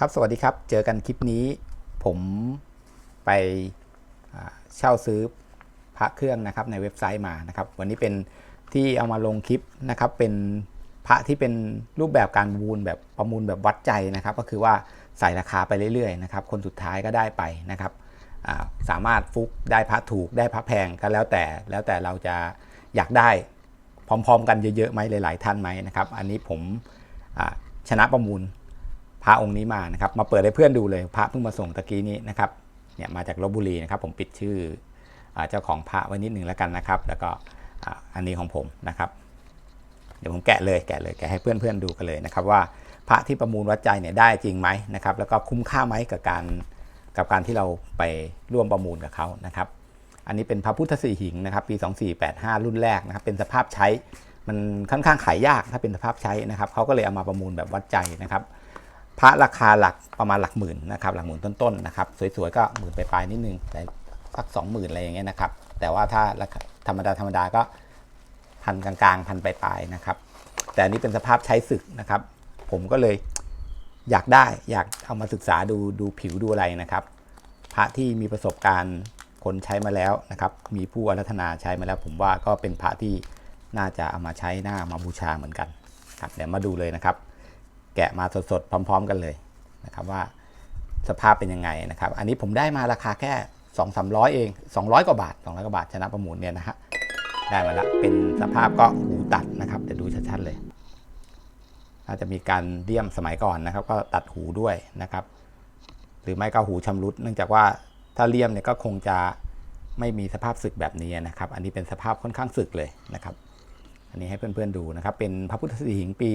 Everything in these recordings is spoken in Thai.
ครับ สวัสดีครับ เจอกันคลิปนี้ ผมไปเช่าซื้อพระเครื่องนะครับในเว็บไซต์มานะครับ วันนี้เป็นที่เอามาลงคลิปนะครับ เป็นพระที่เป็นรูปแบบการประมูลแบบประมูลแบบวัดใจนะครับ ก็คือว่าใส่ราคาไปเรื่อยๆนะครับ คนสุดท้ายก็ได้ไปนะครับาสามารถฟุกได้พระถูกได้พระแพงก็แล้วแต่แล้วแต่เราจะอยากได้พร้อม ๆ กันเยอะๆไหมหลาย ๆ ท่านไหมนะครับ อันนี้ผมชนะประมูล พระองค์นี้มานะครับ มาเปิดให้เพื่อนดูเลย พระเพิ่งมาส่งตะกี้นี้นะครับ เนี่ยมาจากลบบุรีนะครับ ผมปิดชื่ออเจ้าของพระไว้นิดหนึ่งแล้วกันนะครับ แล้วก็อันนี้ของผมนะครับ เดี๋ยวผมแกะเลยแกะเลยแกะให้เพื่อนๆดูกันเลยนะครับ ว่าพระที่ประมูลวัดใจเนี่ยได้จริงไหมนะครับ แล้วก็คุ้มค่าไหมกับการกับการที่เราไปร่วมประมูลกับเขานะครับ อันนี้เป็นพระพุทธสีหิงนะครับ ปี 2485 รุ่นแรกนะครับ เป็นสภาพใช้มันค่อนข้างขายยากถ้าเป็นสภาพใช้นะครับเขาก็เลยเอามาประมูลแบบวัดใจนะครับ พระราคาหลักประมาณหลักหมื่นนะครับหลักหมื่นต้นๆนะครับสวยๆก็หมื่นไปลายๆนิดนึงแต่สักสองหมื่นอะไรอย่างเงี้ยนะครับ แต่ว่าถ้าราคาธรรมดาธรรมดาก็พันกลางๆพันปลายๆนะครับ แต่อันนี้เป็นสภาพใช้ศึกนะครับ ผมก็เลยอยากได้อยากเอามาศึกษาดูดูผิวดูอะไรนะครับ พระที่มีประสบการณ์คนใช้มาแล้วนะครับ มีผู้อารัธนาใช้มาแล้ว ผมว่าก็เป็นพระที่น่าจะเอามาใช้หน้ามาบูชาเหมือนกันครับเดี๋ยวมาดูเลยนะครับ แกะมาสดๆ พร้อม ๆ กันเลยนะครับว่าสภาพเป็นยังไงนะครับ อันนี้ผมได้มาราคาแค่ 2 3 0 0 เอง 200 กว่าบาท 200 กว่าบาทชนะประมูลเนี่ยนะฮะได้มาแล้วเป็นสภาพก็หูตัดนะครับเดี๋ยวดูชัดๆเลยอาจจะมีการเดี่ยมสมัยก่อนนะครับ ก็ตัดหูด้วยนะครับ หรือไม่ก็หูชำรุด เนื่องจากว่าถ้าเลี่ยมเนี่ยก็คงจะไม่มีสภาพสึกแบบนี้นะครับ อันนี้เป็นสภาพค่อนข้างสึกเลยนะครับ อันนี้ให้เพื่อนๆดูนะครับ เป็นพระพุทธสีหิงปี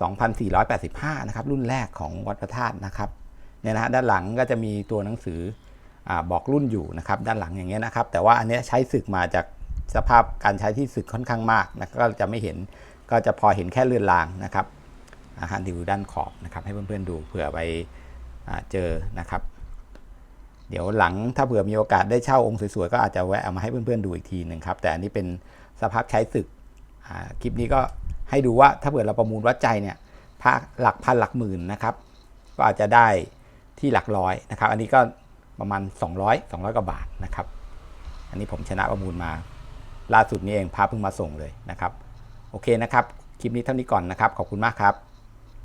2485 นะครับ รุ่นแรกของวัดพระธาตุนะครับเนี่ยนะฮะด้านหลังก็จะมีตัวหนังสืออบอกรุ่นอยู่นะครับ ด้านหลังอย่างเงี้ยนะครับ แต่ว่าอันเนี้ยใช้ศึกมาจากสภาพการใช้ที่ศึกค่อนข้างมากนะก็จะไม่เห็นก็จะพอเห็นแค่เลือนลางนะครับอาหารดูด้านขอบนะครับ ให้เพื่อนๆดูเผื่อไปอเจอนะครับ เดี๋ยวหลังถ้าเผื่อมีโอกาสได้เช่าองค์สวยๆก็อาจจะแวะเอามาให้เพื่อนๆดูอีกทีหนึ่งครับ แต่อันนี้เป็นสภาพใช้ศึกอ่าคลิปนี้ก็ ให้ดูว่าถ้าเกิดเราประมูลวัดใจเนี่ยพระหลักพันหลักหมื่นนะครับก็อาจจะได้ที่หลักร้อยนะครับ อันนี้ก็ประมาณ 200 200กว่าบาทนะครับ อันนี้ผมชนะประมูลมา ล่าสุดนี้เองพาเพิ่งมาส่งเลยนะครับ โอเคนะครับ คลิปนี้เท่านี้ก่อนนะครับ ขอบคุณมากครับ